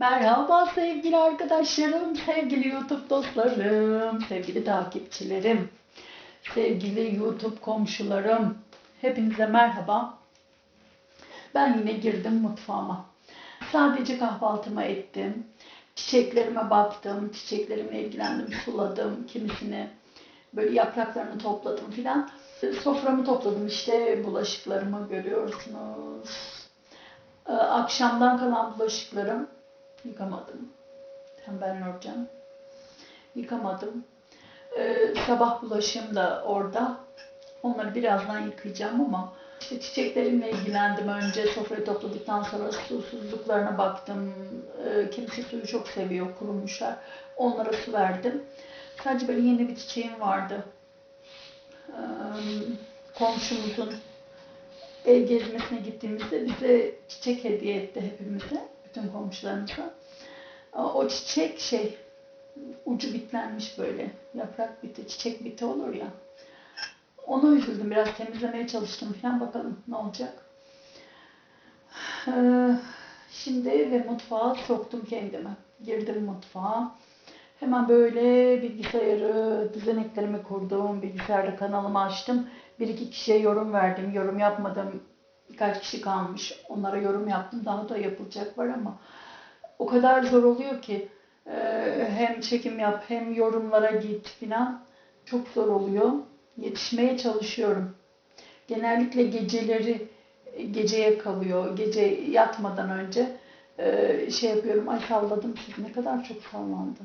Merhaba sevgili arkadaşlarım, sevgili YouTube dostlarım, sevgili takipçilerim, sevgili YouTube komşularım. Hepinize merhaba. Ben yine girdim mutfağıma. Sadece kahvaltımı ettim. Çiçeklerime baktım, çiçeklerimle ilgilendim, suladım, kimisini böyle yapraklarını topladım filan. Soframı topladım işte bulaşıklarımı görüyorsunuz. Ee, Akşamdan kalan bulaşıklarım yıkamadım. Tembel Nurcan. Yıkamadım. Ee, sabah bulaşığım da orada. Onları birazdan yıkayacağım ama çiçeklerimle ilgilendim önce. Sofrayı topladıktan sonra susuzluklarına baktım. Ee, kimisi suyu çok seviyor, kurumuşlar. Onlara su verdim. Sadece böyle yeni bir çiçeğim vardı. Ee, komşumuzun ev gezmesine gittiğimizde bize çiçek hediye etti hepimize, bütün komşularımıza. O çiçek şey, ucu bitlenmiş böyle, yaprak biti, çiçek biti olur ya. Ona üzüldüm, biraz temizlemeye çalıştım falan bakalım ne olacak. Ee, Şimdi ve mutfağa soktum kendimi. Girdim mutfağa. Hemen böyle bilgisayarı, düzeneklerimi kurdum. Bilgisayarda kanalımı açtım. Bir iki kişiye yorum verdim. Yorum yapmadım. Birkaç kişi kalmış. Onlara yorum yaptım. Daha da yapılacak var ama o kadar zor oluyor ki e, hem çekim yap hem yorumlara git filan. Çok zor oluyor. Yetişmeye çalışıyorum. Genellikle geceleri geceye kalıyor. Gece yatmadan önce e, şey yapıyorum. Ay salladım siz ne kadar çok sallandı.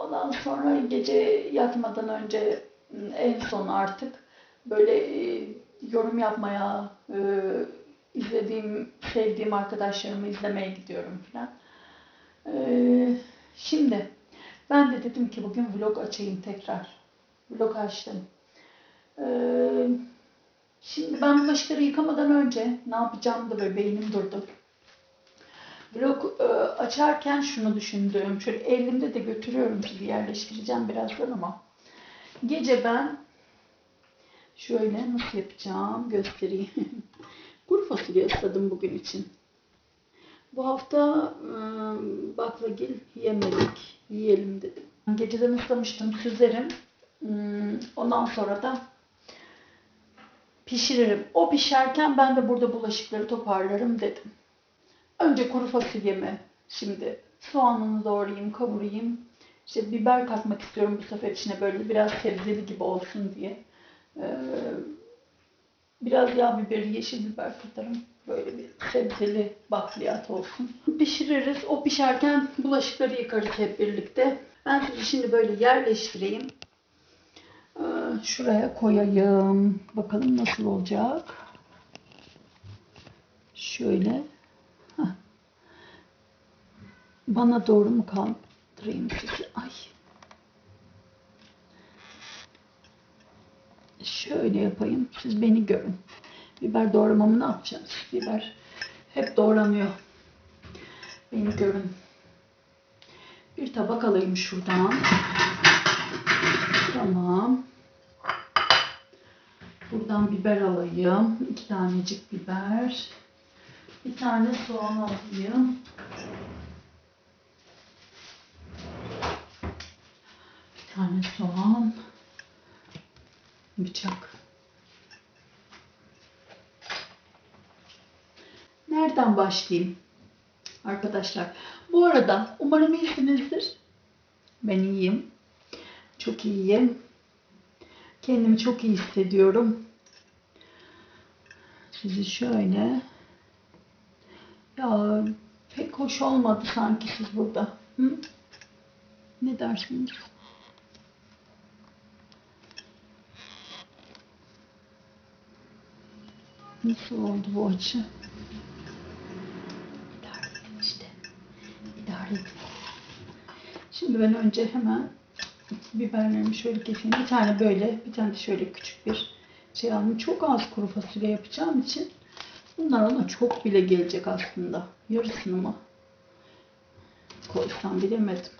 Ondan sonra gece yatmadan önce en son artık böyle e, yorum yapmaya, e, izlediğim, sevdiğim arkadaşlarımı izlemeye gidiyorum falan. E, şimdi ben de dedim ki bugün vlog açayım tekrar. Vlog açtım. E, şimdi ben bulaşıkları yıkamadan önce ne yapacağım da böyle beynim durdu. Vlog e, açarken şunu düşündüm. Şöyle elimde de götürüyorum sizi yerleştireceğim birazdan ama. Gece ben şöyle nasıl yapacağım göstereyim. Kuru fasulye ısladım bugün için. Bu hafta e, baklagil yemedik. Yiyelim dedim. Geceden ıslamıştım. Süzerim. Hmm, Ondan sonra da pişiririm. O pişerken ben de burada bulaşıkları toparlarım dedim. Önce kuru fasulyemi şimdi soğanını doğrayayım, kavurayım. İşte biber katmak istiyorum bu sefer içine böyle biraz sebzeli gibi olsun diye. Ee, biraz yağ biberi, yeşil biber katarım. Böyle bir sebzeli bakliyat olsun. Pişiririz. O pişerken bulaşıkları yıkarız hep birlikte. Ben sizi şimdi böyle yerleştireyim. Ee, şuraya koyayım. Bakalım nasıl olacak. Şöyle. Hah. Bana doğru mu kaldırayım sizi? Ay. Şöyle yapayım. Siz beni görün. Biber doğramamı ne yapacağız? Biber hep doğranıyor. Beni görün. Bir tabak alayım şuradan. Tamam. Buradan biber alayım. İki tanecik biber. Bir tane soğan alayım. Bir tane soğan. Bıçak. Nereden başlayayım? Arkadaşlar. Bu arada umarım iyisinizdir. Ben iyiyim. Çok iyiyim. Kendimi çok iyi hissediyorum. Sizi şöyle ya pek hoş olmadı sanki siz burada. Hı? Ne dersiniz? Nasıl oldu bu açı? İdare edin işte. İdare edin. Şimdi ben önce hemen biberlerimi şöyle keseyim. Bir tane böyle, bir tane de şöyle küçük bir şey aldım. Çok az kuru fasulye yapacağım için bunlar ona çok bile gelecek aslında. Yarısını mı koysam bilemedim.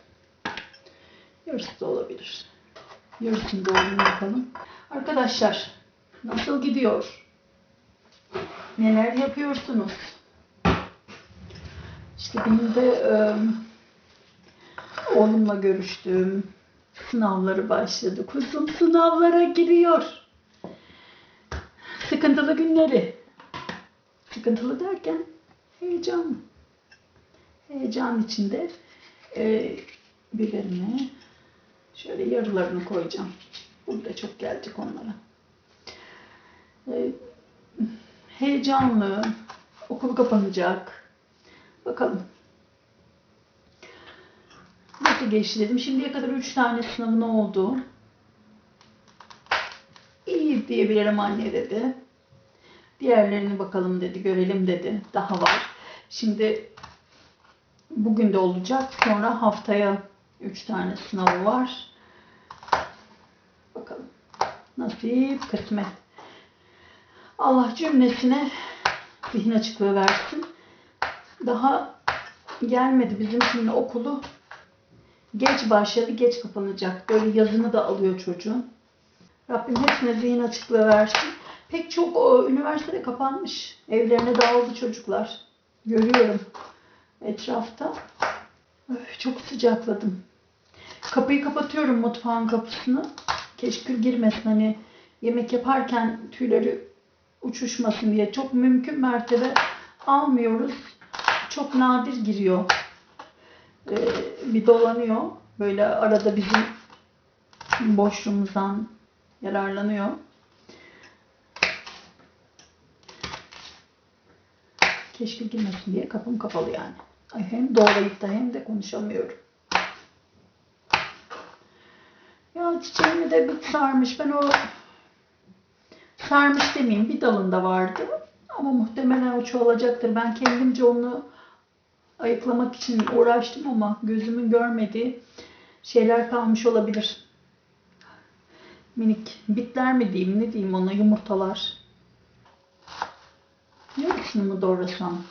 Yarısı da olabilir. Yarısını doğru bakalım. Arkadaşlar nasıl gidiyor? Neler yapıyorsunuz? İşte benim de oğlumla görüştüm. Sınavları başladı. Kuzum sınavlara giriyor. Sıkıntılı günleri. Sıkıntılı derken heyecanlı. Heyecan içinde e, biberimi şöyle yarılarını koyacağım. Burada çok gelecek onlara. E, heyecanlı. Okul kapanacak. Bakalım. Nasıl geçti dedim. Şimdiye kadar 3 tane sınavın oldu. İyi diyebilirim anne dedi. Diğerlerini bakalım dedi, görelim dedi. Daha var. Şimdi bugün de olacak. Sonra haftaya 3 tane sınavı var. Bakalım. Nasip, kısmet. Allah cümlesine zihin açıklığı versin. Daha gelmedi bizim şimdi okulu. Geç başladı, geç kapanacak. Böyle yazını da alıyor çocuğun. Rabbim hepsine zihin açıklığı versin. Pek çok o, üniversitede kapanmış. Evlerine dağıldı çocuklar. Görüyorum etrafta. Öf, çok sıcakladım. Kapıyı kapatıyorum mutfağın kapısını. Keşkül girmesin hani yemek yaparken tüyleri uçuşmasın diye. Çok mümkün mertebe almıyoruz. Çok nadir giriyor. Ee, bir dolanıyor. Böyle arada bizim boşluğumuzdan yararlanıyor. Keşke girmesin diye kapım kapalı yani. Ay hem doğrayıp da hem de konuşamıyorum. Ya çiçeğimi de bir sarmış. Ben o sarmış demeyeyim bir dalında vardı. Ama muhtemelen o çoğalacaktır. Ben kendimce onu ayıklamak için uğraştım ama gözümün görmediği şeyler kalmış olabilir. Minik bitler mi diyeyim ne diyeyim ona yumurtalar. Yarısını mı doğrasam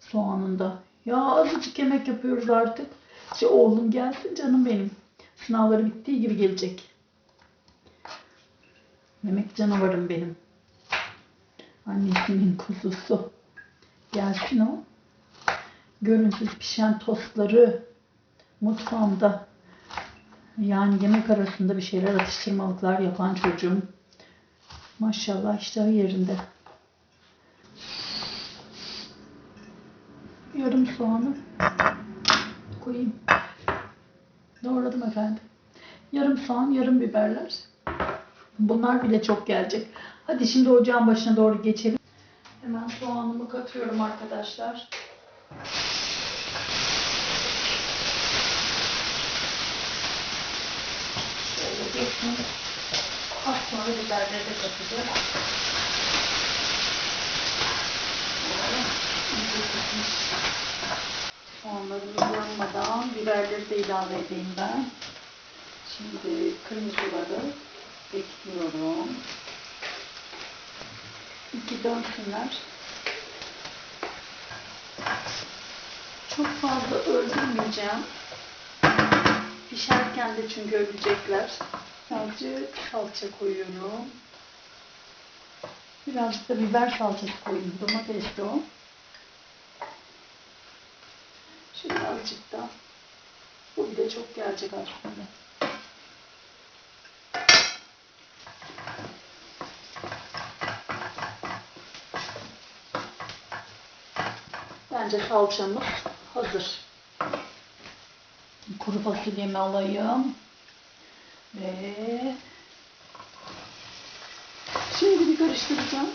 soğanında. Ya azıcık yemek yapıyoruz artık. İşte oğlum gelsin canım benim. Sınavları bittiği gibi gelecek. Yemek canavarım benim. Annesinin kuzusu. Gelsin o. Görünsüz pişen tostları mutfağımda yani yemek arasında bir şeyler atıştırmalıklar yapan çocuğum. Maşallah iştahı yerinde. Yarım soğanı koyayım. Doğradım efendim. Yarım soğan, yarım biberler. Bunlar bile çok gelecek. Hadi şimdi ocağın başına doğru geçelim. Hemen soğanımı katıyorum arkadaşlar. Şöyle geçsin. Az sonra biberleri de katacağım. Soğanlarımız yanmadan biberleri de ilave edeyim ben. Şimdi kırmızıları ekliyorum. İki dönsünler. Çok fazla öldürmeyeceğim. Pişerken de çünkü ölecekler. Birazcık salça koyuyorum. Birazcık da biber salçası koyayım. Domatesli o. Şimdi azıcık da. Bu bir de çok gelecek aslında. Bence salçamız hazır. Kuru fasulyemi alayım. Ve şimdi bir karıştıracağım.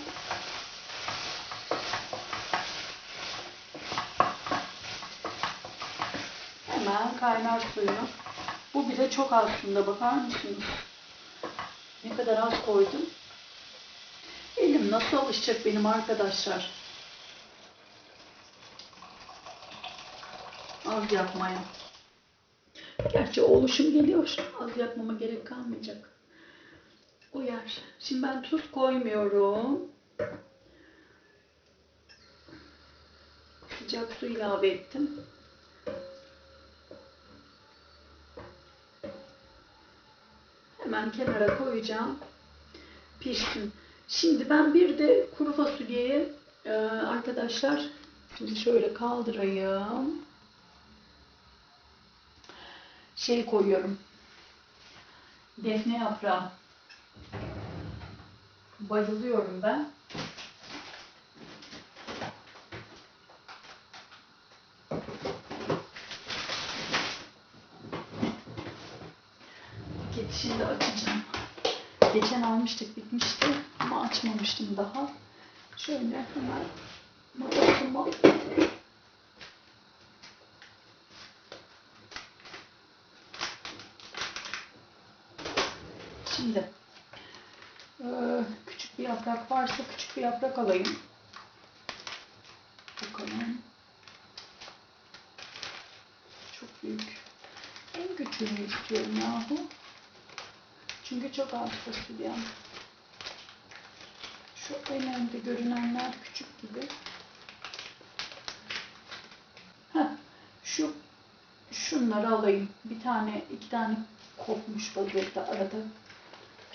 Hemen kaynar suyu. Bu bile çok aslında bakar mısınız? Ne kadar az koydum. Elim nasıl alışacak benim arkadaşlar? Az yapmaya. Gerçi oluşum geliyor. Az yapmama gerek kalmayacak. O yer. Şimdi ben tuz koymuyorum. Sıcak su ilave ettim. Hemen kenara koyacağım. Pişsin. Şimdi ben bir de kuru fasulyeye e, arkadaşlar Şimdi şöyle kaldırayım. Şey koyuyorum. Defne yaprağı. Bayılıyorum ben. Şimdi açacağım. Geçen almıştık bitmişti ama açmamıştım daha. Şöyle hemen Şimdi eee, küçük bir yaprak varsa küçük bir yaprak alayım. Bakalım. Çok büyük. En küçüğünü istiyorum yahu. Çünkü çok az fasulyem. Şu en önde görünenler küçük gibi. Heh, şu şunları alayım. Bir tane, iki tane kopmuş vaziyette arada.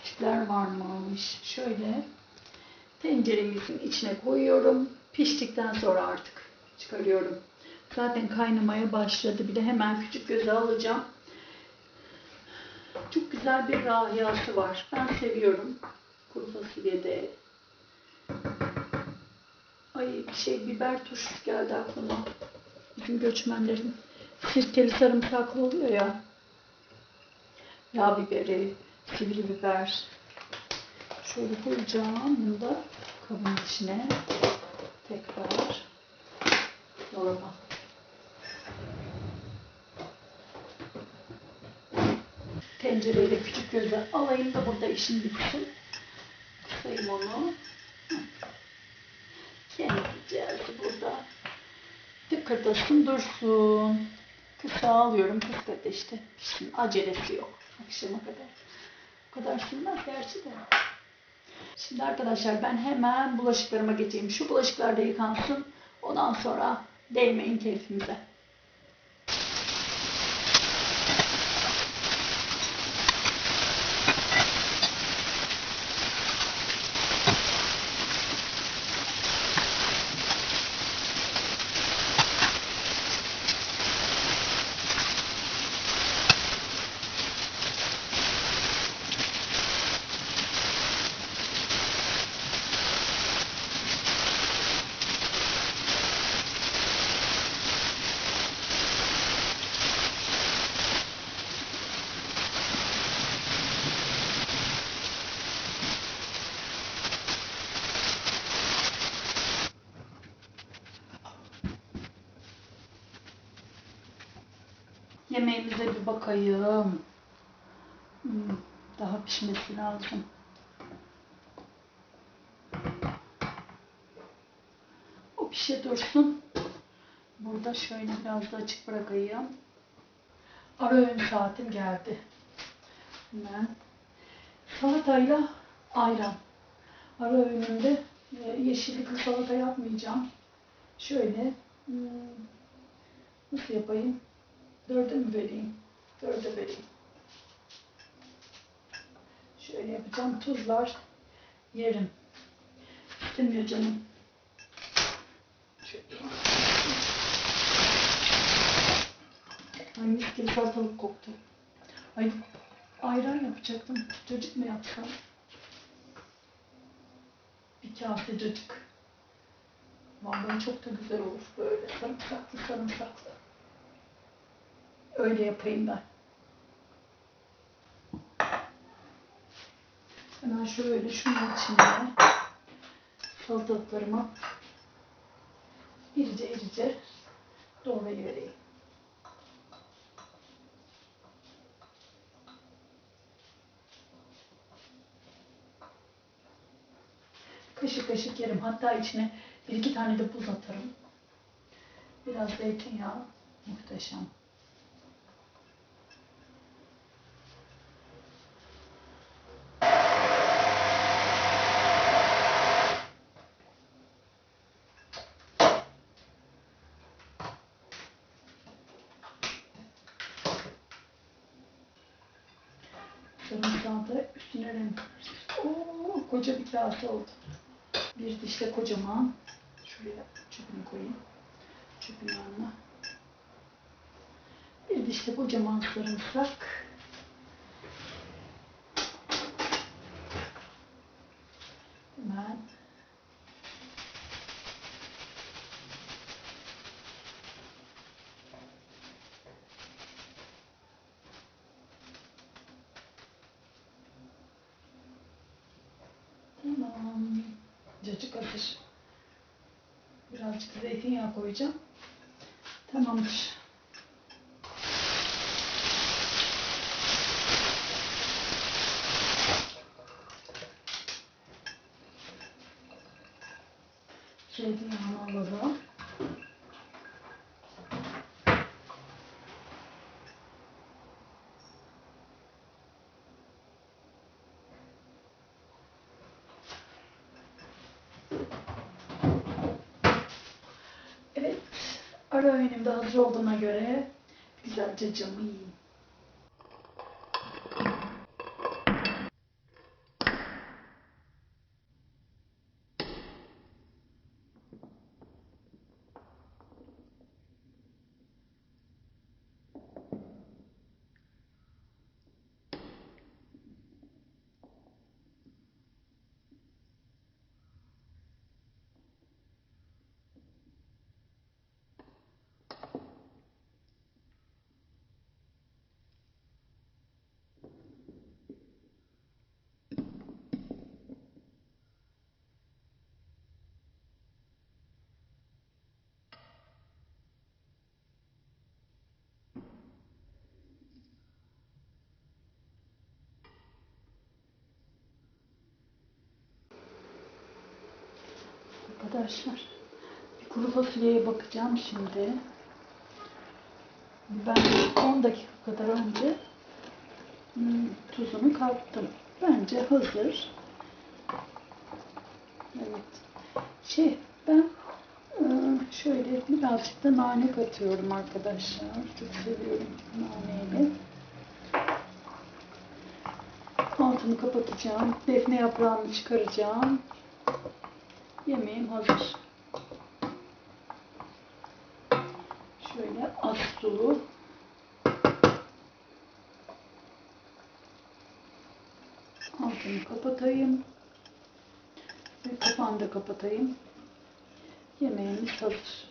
Küçükler varmış. Şöyle tenceremizin içine koyuyorum. Piştikten sonra artık çıkarıyorum. Zaten kaynamaya başladı. Bir de hemen küçük göze alacağım. Çok güzel bir rahiyası var. Ben seviyorum. Kuru fasulyede. Ay bir şey biber turşusu geldi aklıma. Bizim göçmenlerin sirkeli sarımsaklı oluyor ya. Yağ biberi, sivri biber. Şöyle koyacağım bunu da kabın içine. Tekrar dolaba. Tencereyle küçük göze alayım da burada işim bitsin. Kısayım onu. Kendicez burada. Tıkırdasın dursun. Kısa alıyorum kısık ateşte. Pişsin. Acelesi yok. Akşama kadar. Kadar sürmez gerçi de. Şimdi arkadaşlar ben hemen bulaşıklarıma geçeyim. Şu bulaşıklar da yıkansın. Ondan sonra değmeyin keyfimize. Yemeğimize bir bakayım. Hmm, daha pişmesi lazım. O pişe dursun. Burada şöyle biraz da açık bırakayım. Ara öğün saatim geldi. Hemen salatayla ayran. Ara öğünümde e, yeşillikli salata yapmayacağım. Şöyle hmm, nasıl yapayım? Dörde mi vereyim? Dörde vereyim. Şöyle yapacağım. Tuzlar yerim. İstemiyor canım. Ay mis gibi salatalık koktu. Ay ayran yapacaktım. Cacık mı yapsam? Bir kase cacık. Vallahi çok da güzel olur böyle sarımsaklı sarımsaklı. Öyle yapayım ben. Hemen şöyle şunun içine salatalıklarımı irice irice doğrayıvereyim. Kaşık kaşık yerim. Hatta içine bir iki tane de buz atarım. Biraz zeytinyağı. Muhteşem. Sarımsağı da üstüne renk. Oo, kase oldu. Bir diş de kocaman. Şuraya çöpünü koyayım. Çöpün yanına. Bir de işte kocaman sarımsak. Hemen Tamam. Cacık hazır. Birazcık zeytinyağı koyacağım. Tamamdır. Zeytinyağını alalım. Evet, ara öğünüm de hazır olduğuna göre güzelce camı Arkadaşlar, bir kuru fasulyeye bakacağım şimdi. Ben 10 dakika kadar önce hmm, tuzunu kattım. Bence hazır. Evet. Şey, ben e, şöyle birazcık da nane katıyorum arkadaşlar. Çok seviyorum naneyle. Altını kapatacağım. Defne yaprağını çıkaracağım. Yemeğim hazır. Şöyle az sulu. Altını kapatayım. Ve kapağını da kapatayım. Yemeğimiz hazır.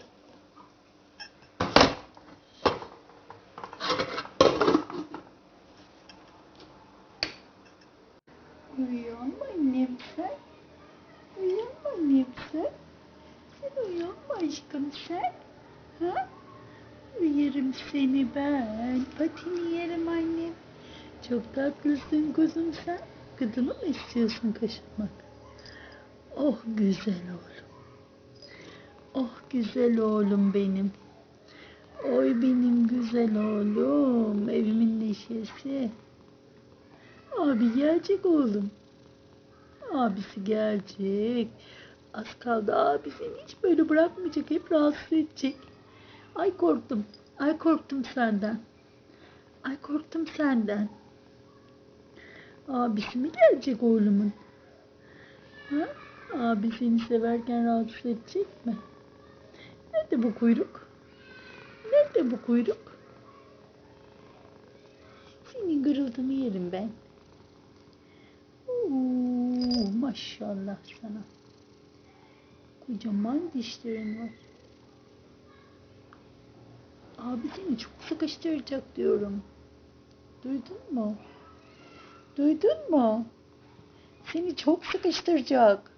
Uyuyor mu annem sen? Uyuyor mu annem sen? Sen uyuyor mu aşkım sen? Ha? Yerim seni ben. Patini yerim annem. Çok tatlısın kuzum sen. Gıdını mı istiyorsun kaşınmak? Oh güzel oğlum. Oh güzel oğlum benim. Oy benim güzel oğlum. Evimin neşesi. Abi gelecek oğlum. Abisi gelecek. Az kaldı abi seni hiç böyle bırakmayacak. Hep rahatsız edecek. Ay korktum. Ay korktum senden. Ay korktum senden. Abisi mi gelecek oğlumun? Ha? Abi seni severken rahatsız edecek mi? Nerede bu kuyruk? Nerede bu kuyruk? Senin gırıltını yerim ben. Oo, maşallah sana. Kocaman dişlerin var. Abi seni çok sıkıştıracak diyorum. Duydun mu? Duydun mu? Seni çok sıkıştıracak.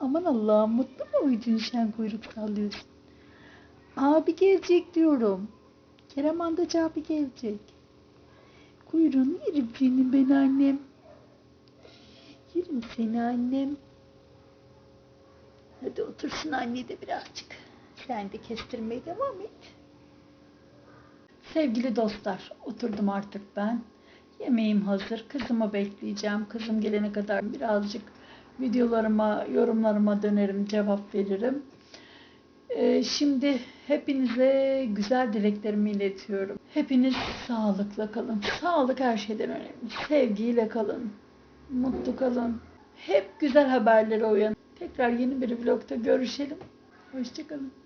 Aman Allah'ım mutlu mu uydun sen kuyruk sallıyorsun? Abi gelecek diyorum. Kerem Andacı abi gelecek. Kuyruğunu yerim senin ben annem. Yerim seni annem. Hadi otursun anne de birazcık. Sen de kestirmeye devam et. Sevgili dostlar, oturdum artık ben. Yemeğim hazır. Kızımı bekleyeceğim. Kızım gelene kadar birazcık videolarıma, yorumlarıma dönerim, cevap veririm. Ee, şimdi hepinize güzel dileklerimi iletiyorum. Hepiniz sağlıkla kalın. Sağlık her şeyden önemli. Sevgiyle kalın. Mutlu kalın. Hep güzel haberlere uyanın. Tekrar yeni bir vlogda görüşelim. Hoşçakalın.